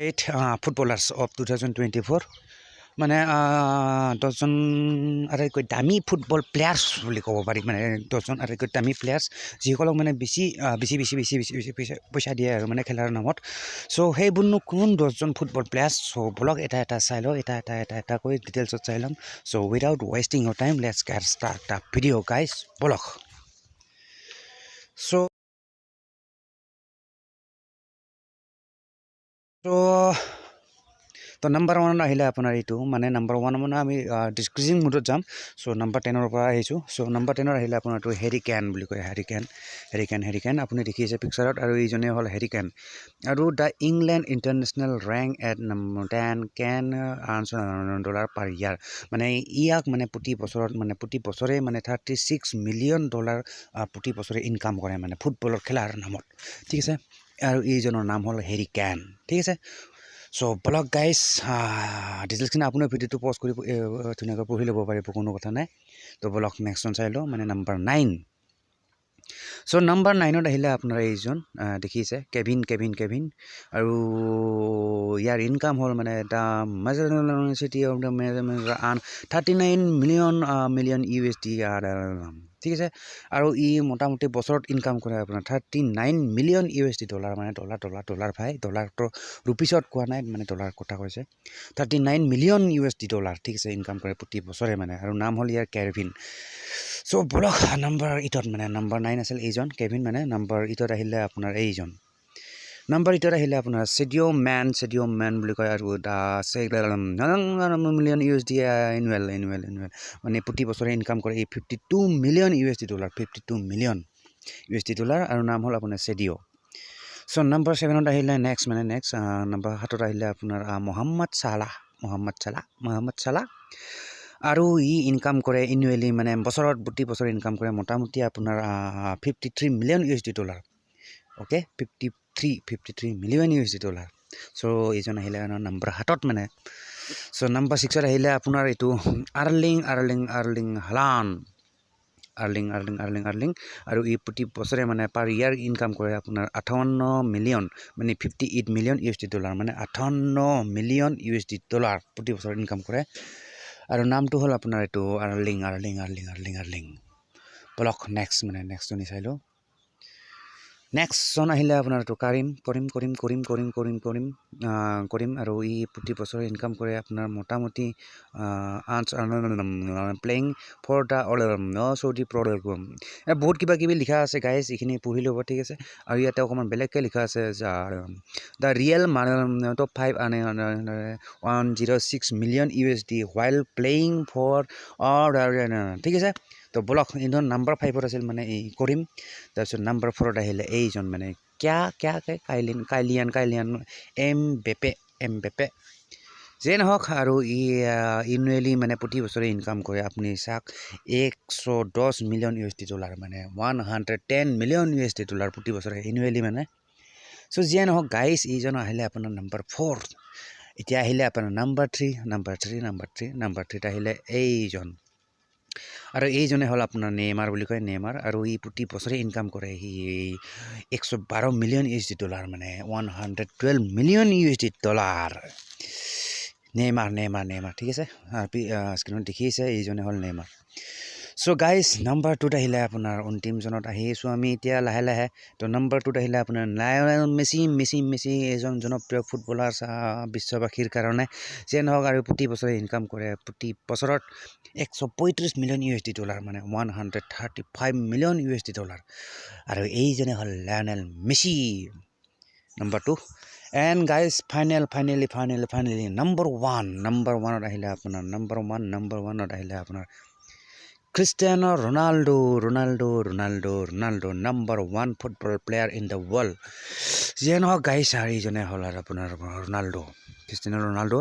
Eight footballers of two thousand twenty four মানে দহজন আটাইতকৈ দামী ফুটবল প্লেয়াৰ্ছ বুলি ক'ব পাৰি মানে দহজন আটাইতকৈ দামী প্লেয়াৰ্ছ যিসকলক মানে বেছি বেছি বেছি বেছি বেছি বেছি পইচা পইচা দিয়ে আৰু মানে খেলাৰ নামত। চ' সেইবোৰনো কোন দহজন ফুটবল প্লেয়াৰ্ছ চ' বলক এটা এটা চাই লওঁ এটা এটা এটা এটা কৰি ডিটেইলছত চাই ল'ম। So' without wasting your time let's get start the video' guys বলক। চ' ত' তো নাম্বাৰ ওৱানত আহিলে আপোনাৰ এইটো মানে নাম্বাৰ ওৱান মানে আমি ডিছক্ৰিজিং মুডত যাম। চ' নাম্বাৰ টেনৰ পৰা আহিছোঁ। চ' নাম্বাৰ টেনত আহিলে আপোনাৰ এইটো হেৰি কেন বুলি কয় হেৰি কেন হেৰি কেন হেৰি কেন আপুনি দেখি আছে পিকচাৰত আৰু এইজনে হ'ল হেৰি কেন আৰু the England international rank at ten Kane dollar per year মানে ইয়াক মানে প্ৰতি বছৰত মানে প্ৰতি বছৰে মানে থাৰ্টি ছিক্স মিলিয়ন ডলাৰ প্ৰতি বছৰে ইনকাম কৰে মানে ফুটবলৰ খেলাৰ নামত। ঠিক আছে? আৰু এইজনৰ নাম হ'ল হেৰি কেন ঠিক আছে? চ' ব্লগ গাইজ ডিটেইলছখিনি আপোনাৰ ভিডিঅ'টো পষ্ট কৰি ধুনীয়াকৈ পঢ়ি ল'ব পাৰিব কোনো কথা নাই। তো ব্লগ নেক্সটজন চাই লওঁ মানে নাম্বাৰ নাইন চ' নাম্বাৰ নাইনত আহিলে আপোনাৰ এইজন দেখিছে কেভিন কেভিন কেভিন আৰু ইয়াৰ ইনকাম হ'ল মানে দ্য চিটি অফ দ্য আন thirty nine million million U S D ঠিক আছে? আৰু ই মোটামুটি বছৰত ইনকাম কৰে আপোনাৰ thirty nine million U S D dollar মানে ডলাৰ ডলাৰ ডলাৰ ভাই ডলাৰটো ৰুপিছত কোৱা নাই মানে ডলাৰ কথা কৈছে। Thirty nine million U S D dollar ঠিক আছে ইনকাম কৰে প্ৰতি বছৰে মানে। আৰু নাম হ'ল ইয়াৰ কেভিন চ' বলক নাম্বাৰ ইটত মানে নাম্বাৰ নাইন আছিল এইজন কেভিন মানে নাম্বাৰ ইটত আহিলে আপোনাৰ এইজন। নাম্বাৰ এইটত আহিলে আপোনাৰ চেডিঅ' মেন চেডিঅ' মেন বুলি কয় আৰু million U S D annual annual annual মানে প্ৰতি বছৰে ইনকাম কৰে এই fifty two million U S D dollar fifty two million U S D dollar আৰু নাম হ'ল আপোনাৰ চেডিঅ' চ' নাম্বাৰ ছেভেনত আহিলে নেক্সট মানে নেক্সট নাম্বাৰ সাতত আহিলে আপোনাৰ মহম্মদ চালাহ মহম্মদ চালাহ মহম্মদ চালাহ আৰু ই ইনকাম কৰে এনুৱেলি মানে বছৰত প্ৰতি বছৰে ইনকাম কৰে মোটামুটি আপোনাৰ fifty three million U S D dollar okay fifty three fifty three million U S D dollar so' এইজন আহিলে নাম্বাৰ সাতত মানে। চ' নাম্বাৰ ছিক্সত আহিলে আপোনাৰ এইটো Erling Erling Erling Haaland Erling Erling Erling Erling আৰু ই প্ৰতি বছৰে মানে পাৰ ইয়াৰ ইনকাম কৰে আপোনাৰ আঠাৱন্ন মিলিয়ন মানে fifty eight million U S D dollar মানে আঠাৱন্ন million U S D dollar প্ৰতি বছৰে ইনকাম কৰে। আৰু নামটো হ'ল আপোনাৰ এইটো Erling Erling Erling Erling Erling বলক নেক্সট মানে নেক্সট শুনি চাই লওঁ। নেক্সটজন আহিলে আপোনাৰ এইটো কাৰিম কৰিম কৰিম কৰিম কৰিম কৰিম কৰিম কৰিম আৰু ই প্ৰতি বছৰে ইনকাম কৰে আপোনাৰ মোটামুটি arts playing for the Saudi pro বহুত কিবা কিবি লিখা আছে গাইজ এইখিনি পঢ়ি ল'ব ঠিক আছে আৰু ইয়াতে অকণমান বেলেগকৈ লিখা আছে the real top five one zero' six million U S D while playing for ঠিক আছে তো বলক এইজন নাম্বাৰ ফাইভত আছিল মানে এই কৰিম। তাৰপিছত নাম্বাৰ ফ'ৰত আহিলে এইজন মানে কিয়া কিয়াকে Kylian Kylian Kylian Mbappe Mbappe. যে নহওক আৰু ই ইনুৱেলি মানে প্ৰতি বছৰে ইনকাম কৰে। আপুনি চাওক একশ দহ million U S D dollar মানে one hundred ten million U S D dollar প্ৰতি বছৰে ইনুৱেলি মানে। চ' যিয়ে নহওক গাইজ এইজন আহিলে আপোনাৰ নাম্বাৰ ফ'ৰ এতিয়া আহিলে আপোনাৰ number three number three number three number থ্ৰীত আহিলে এইজন। আৰু এইজনে হ'ল আপোনাৰ নেমাৰ বুলি কয় নেমাৰ আৰু ই প্ৰতি বছৰে ইনকাম কৰে সি একশ বাৰ million U S D dollar মানে one hundred twelve million U S D dollar Neymar Neymar Neymar ঠিক আছে? স্ক্ৰীণত দেখিছে এইজনে হ'ল নেমাৰ চ' গাইজ নাম্বাৰ টুত আহিলে আপোনাৰ অন্তিমজনত আহিছোঁ আমি এতিয়া লাহে লাহে তো নাম্বাৰ টুত আহিলে আপোনাৰ লায়নেল মেচি মেচি মেচি এজন জনপ্ৰিয় ফুটবলাৰ বিশ্ববাসীৰ কাৰণে। যে নহওক আৰু প্ৰতি বছৰে ইনকাম কৰে প্ৰতি বছৰত একশ পঁয়ত্ৰিছ million U S D dollar মানে one hundred thirty five million U S D dollar আৰু এইজনে হ'ল Lionel Messi number two and guys final finally finally finally number one number ওৱানত আহিলে আপোনাৰ নাম্বাৰ ওৱান নাম্বাৰ ওৱানত আহিলে আপোনাৰ Cristiano Ronaldo Ronaldo Ronaldo Ronaldo number one football player in the world যিয়ে নহওক গাইজ আৰু এইজনে হ'ল আৰু আপোনাৰ ৰনাল্ডো খ্ৰীষ্টিয়ানো ৰনাল্ডো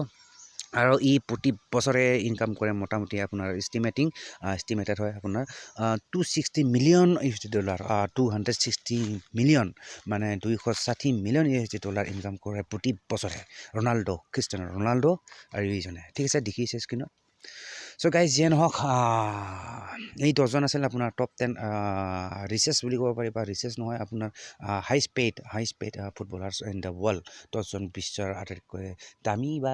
আৰু ই প্ৰতি বছৰে ইনকাম কৰে মোটামুটি আপোনাৰ ইষ্টিমেটিং ইষ্টিমেটেড হয় আপোনাৰ two sixty million U S dollar two hundred sixty million মানে দুইশ ষাঠি million U S dollar income কৰে প্ৰতি বছৰে ৰনাল্ডো খ্ৰীষ্টিয়ানো ৰনাল্ডো আৰু এইজনে ঠিক আছে দেখিছে স্ক্ৰীণত চ' গাইজ যিয়ে নহওক এই দহজন আছিল আপোনাৰ টপ টেন ৰিচাৰ্চ বুলি ক'ব পাৰি বা ৰিচাৰ্চ নহয় আপোনাৰ highest paid highest paid footballers in the world দহজন বিশ্বৰ আটাইতকৈ দামী বা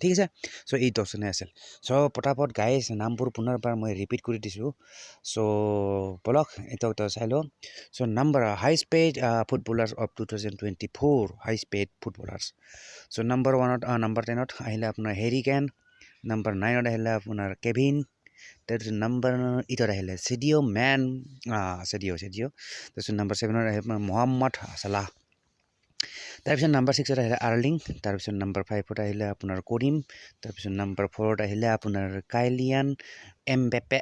ঠিক আছে চ' এই দহজনে আছিল চ' পটাপট গাইজ নামবোৰ পুনৰবাৰ মই ৰিপিট কৰি দিছোঁ চ' বলক এতিয়া চাই লওঁ so' number highest paid footballers of two thousand twenty four highest paid footballers so' number ওৱানত number টেনত আহিলে আপোনাৰ হেৰি কেন নাম্বাৰ নাইনত আহিলে আপোনাৰ কেভিন তাৰপিছত নাম্বাৰ এইটত আহিলে চেডিঅ' মেন চেডিঅ' চেডিঅ' তাৰপিছত নাম্বাৰ আহিলে আপোনাৰ মহম্মদ চালাহ তাৰপিছত নাম্বাৰ ছিক্সত আহিলে আৰ্লিং তাৰপিছত নাম্বাৰ ফাইভত আহিলে আপোনাৰ কৰিম তাৰপিছত নাম্বাৰ ফ'ৰত আহিলে আপোনাৰ কাইলিয়ান এম বেপে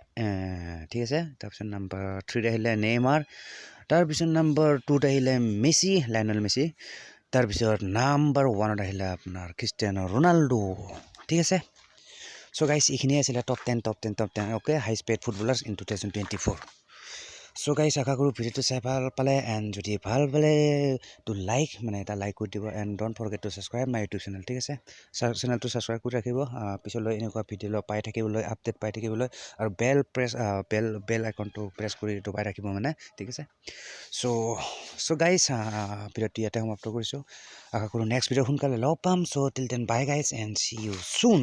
ঠিক আছে? তাৰপিছত নাম্বাৰ থ্ৰীত আহিলে নেইমাৰ তাৰপিছত নাম্বাৰ টুত আহিলে মেচি লাইনেল মেচি তাৰপিছত নাম্বাৰ ওৱানত আহিলে আপোনাৰ খ্ৰীষ্টিয়ানো ৰনাল্ডো ঠিক আছে? চ' গাইজ এইখিনিয়ে আছিলে top ten top ten top ten okay high paid footballers in two thousand twenty four so' guys আশা কৰোঁ ভিডিঅ'টো চাই ভাল পালে এণ্ড যদি ভাল পালে টু লাইক মানে এটা লাইক কৰি দিব and don't forget to subscribe my YouTube channel ঠিক আছে চেনেলটো ছাবস্ক্ৰাইব কৰি ৰাখিব পিছলৈ এনেকুৱা ভিডিঅ' পাই থাকিবলৈ আপডেট পাই থাকিবলৈ আৰু বেল প্ৰেছ বেল বেল আইকনটো প্ৰেছ কৰি পাই ৰাখিব মানে ঠিক আছে চ' চ' গাইজ ভিডিঅ'টো ইয়াতে সমাপ্ত কৰিছোঁ আশা কৰোঁ নেক্সট ভিডিঅ' সোনকালে লগ পাম so' till then bye guys and see you soon